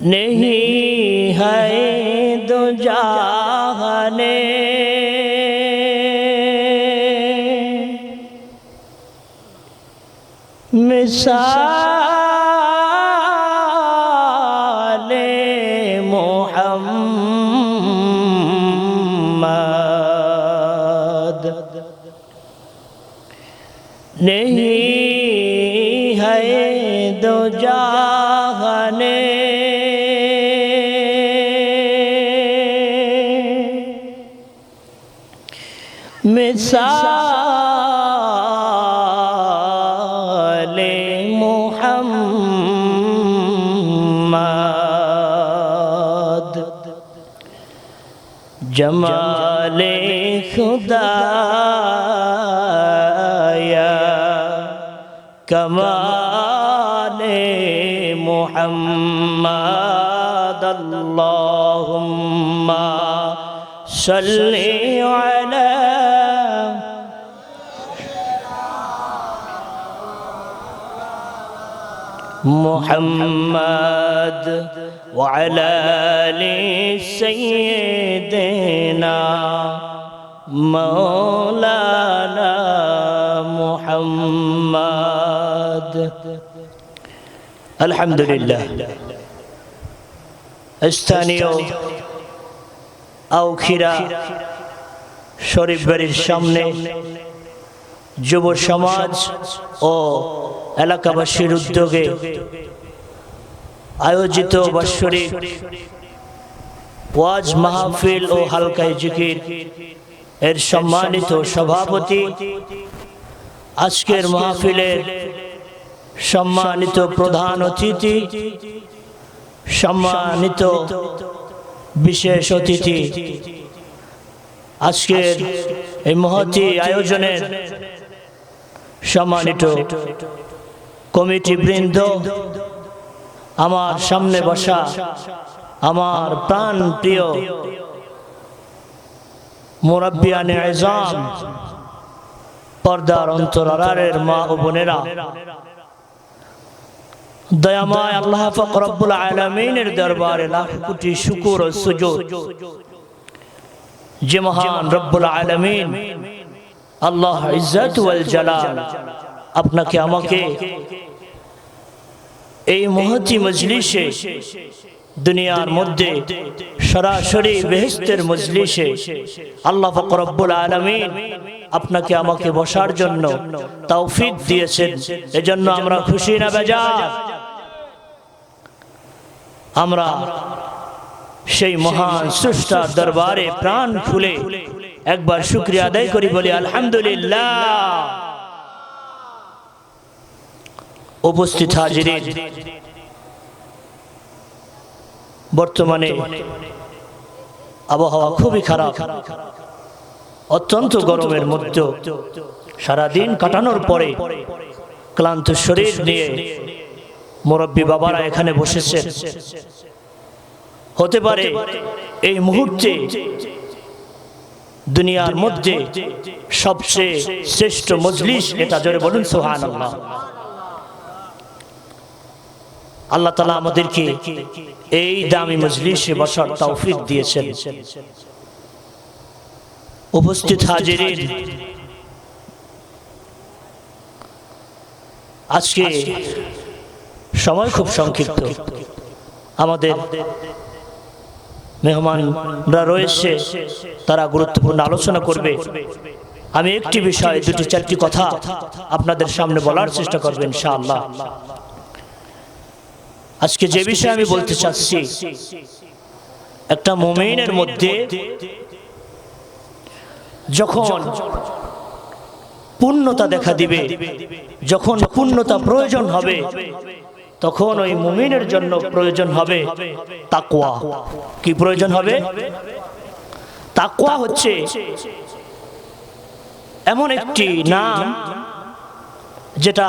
नहीं है दो जहाने मिसाल मोहम्मद। नहीं है दो जहाने জমালে খুদায়া কমালে মোহাম্মদ আল্লাহুম্মা সাল্লি আলা محمد وعلى ال سيدنا مولانا محمد الحمد لله স্থানীয় আউখিরা শরীফ বাড়ির সামনে যুব সমাজ ও এলাকাবাসীর উদ্যোগে আয়োজিত বাৎসরিক ওয়াজ মাহফিল ও হালকাই জিকির এর সম্মানিত সভাপতি আজকের মাহফিলের সম্মানিত প্রধান অতিথি, সম্মানিত বিশেষ অতিথি আজকের এই মহতি আয়োজনের সম্মানিত কমিটি বৃন্দ, আমার সামনে বসা আমার প্রাণ প্রিয় মুরব্বিয়ানে আজম পর্দার অন্তরারের মা ও বোনেরা। দয়াময় আল্লাহ ফকরবুল আলমিনের দরবারে লাখ কোটি শুকুর ও সুযোগ যে মহান রব্বুল আলমিন আল্লাহ ইজ্জত ওয়াল জালাল আপনাকে আমাকে এই মহতি মজলিসে দুনিয়ার মধ্যে সরাসরি বেহেস্তের মজলিসে আল্লাহ ফকরব্বুল আলমিন আপনাকে আমাকে বসার জন্য তৌফিক দিয়েছেন এজন্য আমরা খুশি না বেজার আমরা সেই মহান স্রষ্টার দরবারে প্রাণ খুলে একবার শুক্রিয়া আদায় করি বলি আলহামদুলিল্লাহ। উপস্থিত হাজির। বর্তমানে আবহাওয়া খুবই খারাপ। অত্যন্ত গরমের মধ্যে সারাদিন কাটানোর পরে ক্লান্ত শরীর নিয়ে মুরব্বী বাবারা এখানে বসেছেন। হতে পারে এই মুহূর্তে দুনিয়ার মধ্যে সবচেয়ে শ্রেষ্ঠ মজলিস এটা জোরে বলুন সোহান আল্লাহ আল্লাহ তালা আমাদেরকে এই দামি মজলিসে বসার তৌফিক দিয়েছেন। উপস্থিত হাজিরিন, আজকে সময় খুব সংক্ষিপ্ত। আমাদের মেহমানরা রয়েছে, তারা গুরুত্বপূর্ণ আলোচনা করবে। আমি একটি বিষয়, দুটি, চারটি কথা আপনাদের সামনে বলার চেষ্টা করবেন ইনশাআল্লাহ। আজকে যে বিষয়ে আমি বলতে চাচ্ছি একটা মুমিনের মধ্যে যখন পূর্ণতা দেখা দিবে যখন পূর্ণতা প্রয়োজন হবে তখন ওই মুমিনের জন্য প্রয়োজন হবে তাকুয়া কি প্রয়োজন হবে? তাকুয়া হচ্ছে এমন একটি নাম যেটা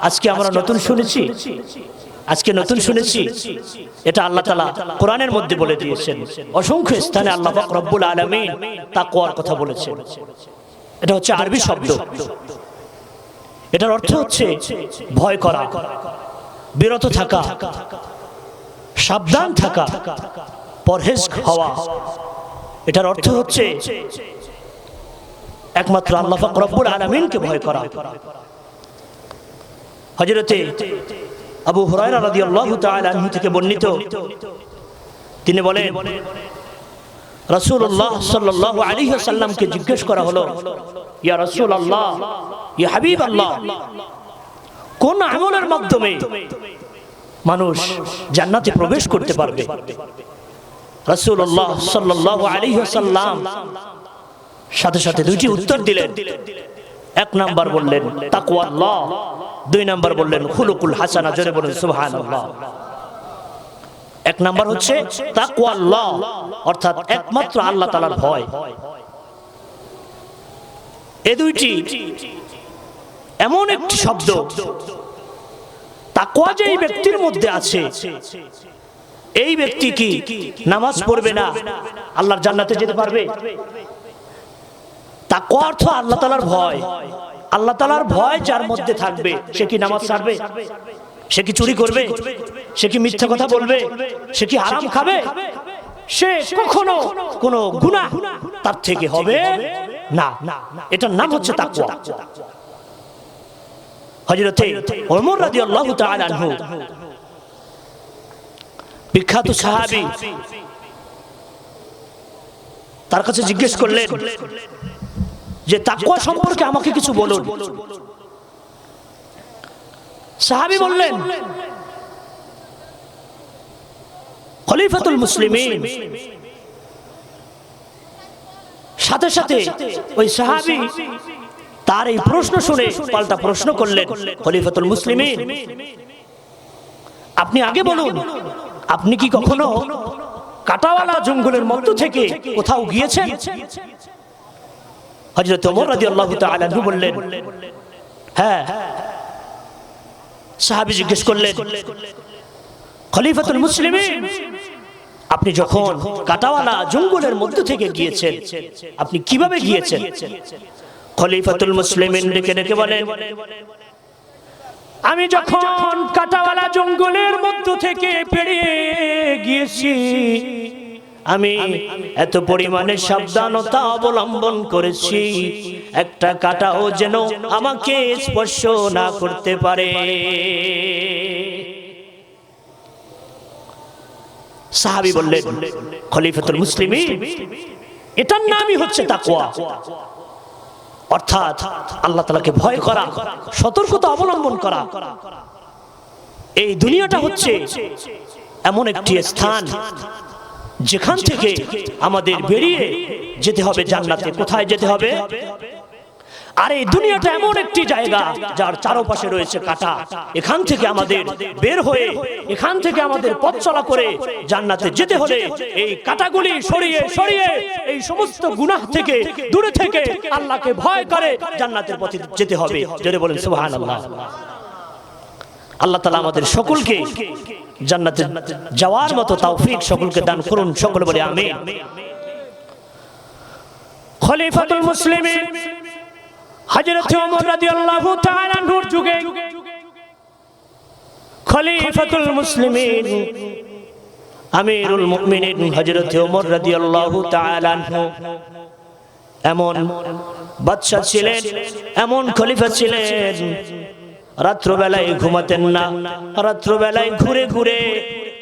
আজকে আমরা নতুন শুনেছি। আজকে নতুন শুনেছি। এটা আল্লাহ তালা কোরআনের মধ্যে বলে দিয়েছেন। অসংখ্য স্থানে আল্লাহ রব্বুল আলমিন তাকুয়ার কথা বলেছেন। এটা হচ্ছে আরবি শব্দ। এটার অর্থ হচ্ছে ভয় করা। বিরত থাকা। সাবধান থাকা। পরহেজ হওয়া এটার অর্থ হচ্ছে একমাত্র আল্লাহ রব্বুল আলামিনকে ভয় করা। হযরতে আবু হুরায়রা রাদিয়াল্লাহু তাআলা থেকে বর্ণিত। তিনি বলেন, রাসূলুল্লাহ সাল্লাল্লাহু আলাইহি ওয়াসাল্লামকে জিজ্ঞেস করা হলো, ইয়া রাসূলুল্লাহ, ইয়া হাবিবাল্লাহ, কোন আমলের মাধ্যমে মানুষ জান্নাতে প্রবেশ করতে পারবে? রাসূলুল্লাহ সাল্লাল্লাহু আলাইহি ওয়াসাল্লাম সাথে সাথে দুটি উত্তর দিলেন। এক নাম্বার বললেন, তাকওয়াল্লাহ দুই নাম্বার বললেন, খুলুকুল হাসানা জোরে বলেন, সুবহানাল্লাহ। এক নাম্বার হচ্ছে, তাকওয়াল্লাহ অর্থাৎ একমাত্র আল্লাহ তাআলার ভয়। এ দুইটি এমন একটি শব্দ, তাকওয়া যে এই ব্যক্তির মধ্যে আছে, এই ব্যক্তি কি নামাজ পড়বে না? আল্লাহর জান্নাতে যেতে পারবে? তাকুয়া অর্থ আল্লাহ তালার ভয়। আল্লাহ তাআলার ভয় যার মধ্যে থাকবে সে কি নামাজ ছাড়বে সে কি চুরি করবে সে কি মিথ্যা কথা বলবে সে কি হারাম খাবে সে কখনো কোনো গুনাহ তার থেকে হবে? না এটার নাম হচ্ছে হযরতে ওমর তাআলা আনহু। বিখ্যাত সাহাবী। তার কাছে জিজ্ঞেস করলেন যে তাকওয়া সম্পর্কে আমাকে কিছু বলুন। সাহাবী বললেন, খলিফাতুল মুসলিমিন। সাথে সাথে ওই সাহাবী তার এই প্রশ্ন শুনে পাল্টা প্রশ্ন করলেন, খলিফাতুল মুসলিমিন, আপনি আগে বলুন, আপনি কি কখনো কাটাওয়ালা জঙ্গলের মধ্য থেকে কোথাও গিয়েছেন? হযরত ওমর রাদিয়াল্লাহু তাআলা আনহু বললেন হ্যাঁ। সাহাবী জিজ্ঞেস করলেন, খলিফাতুল মুসলিমিন, আপনি যখন কাটাওয়ালা জঙ্গলের মধ্য থেকে গিয়েছেন, আপনি কীভাবে গিয়েছেন? খলিফাতুল মুসলিমিন ডেকে ডেকে বলেন, আমি যখন কাটাওয়ালা জঙ্গলের মধ্য থেকে পেরিয়ে গিয়েছি আমি এত পরিমাণে সাবধানতা অবলম্বন করেছি। একটা কাটাও যেন আমাকে স্পর্শ না করতে পারে। সাহাবি বললেন খলিফাতুল মুসলিমিন এটার নামই হচ্ছে তাকওয়া। অর্থাৎ আল্লাহ তালাকে ভয় করা সতর্কতা অবলম্বন করা। এই দুনিয়াটা হচ্ছে এমন একটি স্থান যেখান থেকে আমাদের বেরিয়ে যেতে হবে জান্নাতে, কোথায় যেতে হবে? আর এই দুনিয়াটা এমন একটি জায়গা যার চারপাশে রয়েছে কাটা। এখান থেকে আমাদের বের হয়ে, এখান থেকে আমাদের পথ চলা করে জান্নাতে যেতে হলে এই কাটাগুলি সরিয়ে সরিয়ে এই সমস্ত গুনাহ থেকে দূরে থেকে আল্লাহকে ভয় করে জান্নাতের পথে যেতে হবে। যদি বলেন, সুবহানাল্লাহ। আল্লাহ তালা আমাদের সকলকে জান্নাতে যাওয়ার মতো তৌফিক সকলকে দান করুন সকল বলে আমি খলিফাতুল মুসলিমিন হযরত ওমর রাদিয়াল্লাহু তাআলা নূর যুগে খলিফাতুল মুসলিমিন আমিরুল মুমিনিন হযরত ওমর রাদিয়াল্লাহু তাআলা এমন বাদশা ছিলেন এমন খলিফা ছিলেন রাত্রবেলায় ঘুমাতেন না। রাত্রবেলায় ঘুরে ঘুরে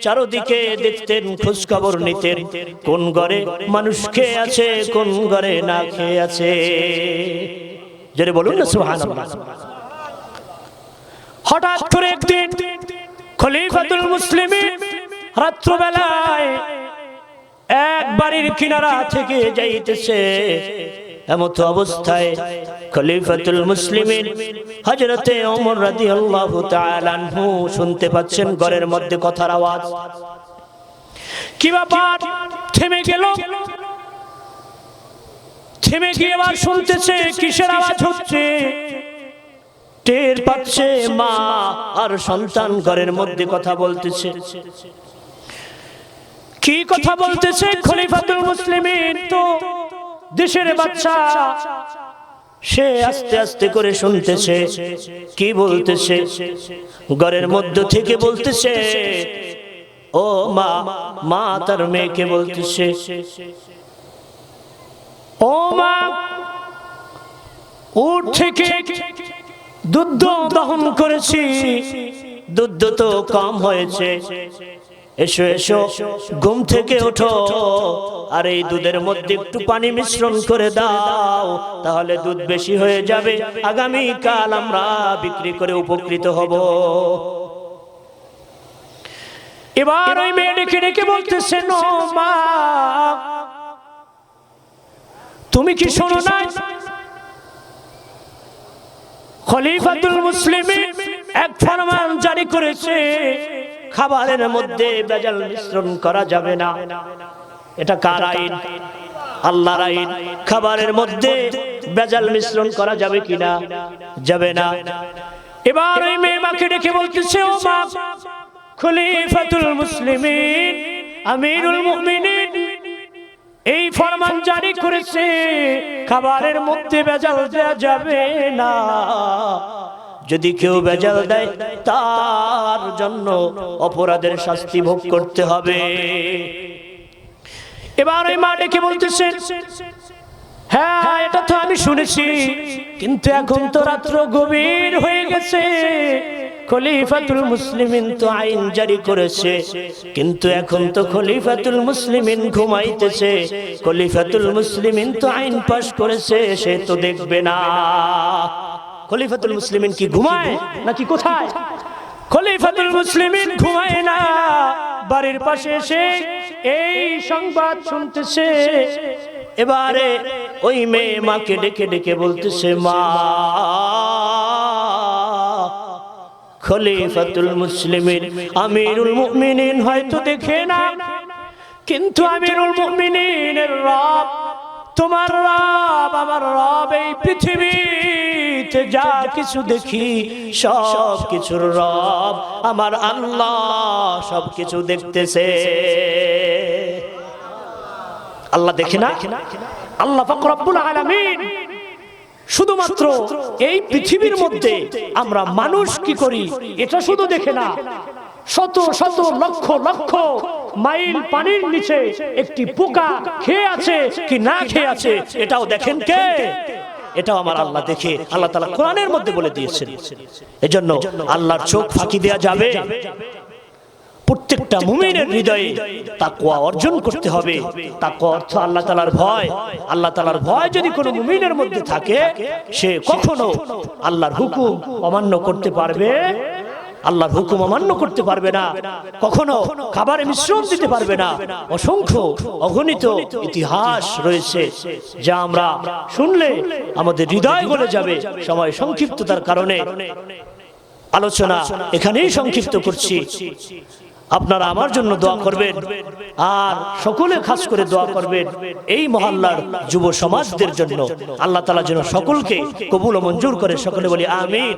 চারোদিকে দেখতেন খোঁজ খবর নিতেন, কোন ঘরে মানুষ খেয়ে আছে, কোন ঘরে না খেয়ে আছে। জোরে বলুন না, সুবহানাল্লাহ। হঠাৎ করে একদিন খলিফাতুল মুসলিমিন রাত্রবেলায় এক বাড়ির কিনারা থেকে যাইতেছে। এমত অবস্থায় খলিফাতুল মুসলিমিন হযরতে ওমর রাদিয়াল্লাহু তাআলা আনহু শুনতে পাচ্ছেন ঘরের মধ্যে কথার আওয়াজ। কি ব্যাপার? থেমে গেল? থেমে গিয়ে আবার শুনতেছে কিসের আওয়াজ হচ্ছে? টের পাচ্ছে মা আর সন্তান ঘরের মধ্যে কথা বলতেছে। কি কথা বলতেছে খলিফাতুল মুসলিমিন? তো দেশের বাচ্চা সে আস্তে আস্তে করে শুনতেছে কি বলতেছে? ঘরের মধ্য থেকে বলতেছে ও মা মা তার মেয়েকে বলতেছে ও মা উঠ থেকে দুধ দহন করেছি দুধ তো কম হয়েছে। এসো এসো, ঘুম থেকে ওঠো, আর এই দুধের মধ্যে একটু পানি মিশ্রণ করে দাও, তাহলে দুধ বেশি হয়ে যাবে। আগামী কাল আমরা বিক্রি করে উপকৃত হব। এবার ওই মেয়ে ডেকে ডেকে বলতেছে, "নো মা, তুমি কি শোনো না খলিফাতুল মুসলিমিন এক ফরমান জারি করেছে। খাবারের মধ্যে বেজাল মিশ্রণ করা যাবে না। এটা কার আইন? আল্লাহর আইন। খাবারের মধ্যে বেজাল মিশ্রণ করা যাবে কিনা? যাবে না। এবার ওই মেয়ে মাকে ডেকে বলতেছে, ও মা, খলিফাতুল মুসলিমিন, আমিরুল মুমিনিন, এই ফরমান জারি করেছে। খাবারের মধ্যে বেজাল দেওয়া যাবে না। যদি কেউ বেজাল দেয়, তার জন্য অপরাধের শাস্তি ভোগ করতে হবে। এবার ওই মা ডেকে বলতেছেন হ্যাঁ এটা তো আমি শুনেছি, কিন্তু এখন তো রাত্র গভীর হয়ে গেছে। খলিফাতুল মুসলিমিন তো আইন জারি করেছে, কিন্তু এখন তো খলিফাতুল মুসলিমিন ঘুমাইতেছে। খলিফাতুল মুসলিমিন তো আইন পাশ করেছে, সে তো দেখবে না। খলিফাতুল মুসলিমিন কি ঘুমায় নাকি কোথায়? খলিফাতুল মুসলিমিন ঘুমায় না। বাড়ির পাশে এসে এই সংবাদ শুনতেছে। এবারে ওই মেয়ে মাকে ডেকে ডেকে বলতেছে মা খলিফাতুল মুসলিমিন আমিরুল মুমিনিন হয়তো দেখে না। কিন্তু আমিরুল মুমিনিনের রব তোমার রব আমার রব এই পৃথিবীতে যা, কিছু দেখি, সব কিছুর রব আমার আল্লাহ সব কিছু দেখতেছে। আল্লাহ দেখে না? আল্লাহ পাক রব্বুল আলামিন শুধুমাত্র এই পৃথিবীর মধ্যে আমরা মানুষ কি করি, এটা শুধু দেখে না। শত শত লক্ষ লক্ষ মাইল পানির নিচে একটি পোকা খেয়ে আছে কি না খেয়ে আছে, এটাও দেখেন কে? এটাও আমার আল্লাহ দেখে আল্লাহ তালা কোরআনের মধ্যে বলে দিয়েছেন। এজন্য আল্লাহর চোখ ফাঁকি দেওয়া যাবে। প্রত্যেকটা মুমিনের হৃদয়ে তাকুয়া অর্জন করতে হবে। তাকুয়া অর্থ আল্লাহ তালার ভয়। আল্লাহ তালার ভয় যদি কোন মুমিনের মধ্যে থাকে সে কখনো আল্লাহর হুকুম অমান্য করতে পারবে। আল্লাহর হুকুম অমান্য করতে পারবে না, কখনো খাবারে মিশ্রণ দিতে পারবে না। অসংখ্য অগণিত ইতিহাস রয়েছে যা আমরা শুনলে আমাদের হৃদয় গলে যাবে সময় সংক্ষিপ্ততার কারণে। আলোচনা এখানেই সংক্ষিপ্ত করছি। আপনারা আমার জন্য দোয়া করবেন, আর সকলে খাস করে দোয়া করবেন এই মহল্লার যুব সমাজদের জন্য। আল্লাহ তালা যেন সকলকে কবুল ও মঞ্জুর করে। সকলে বলি, আমিন।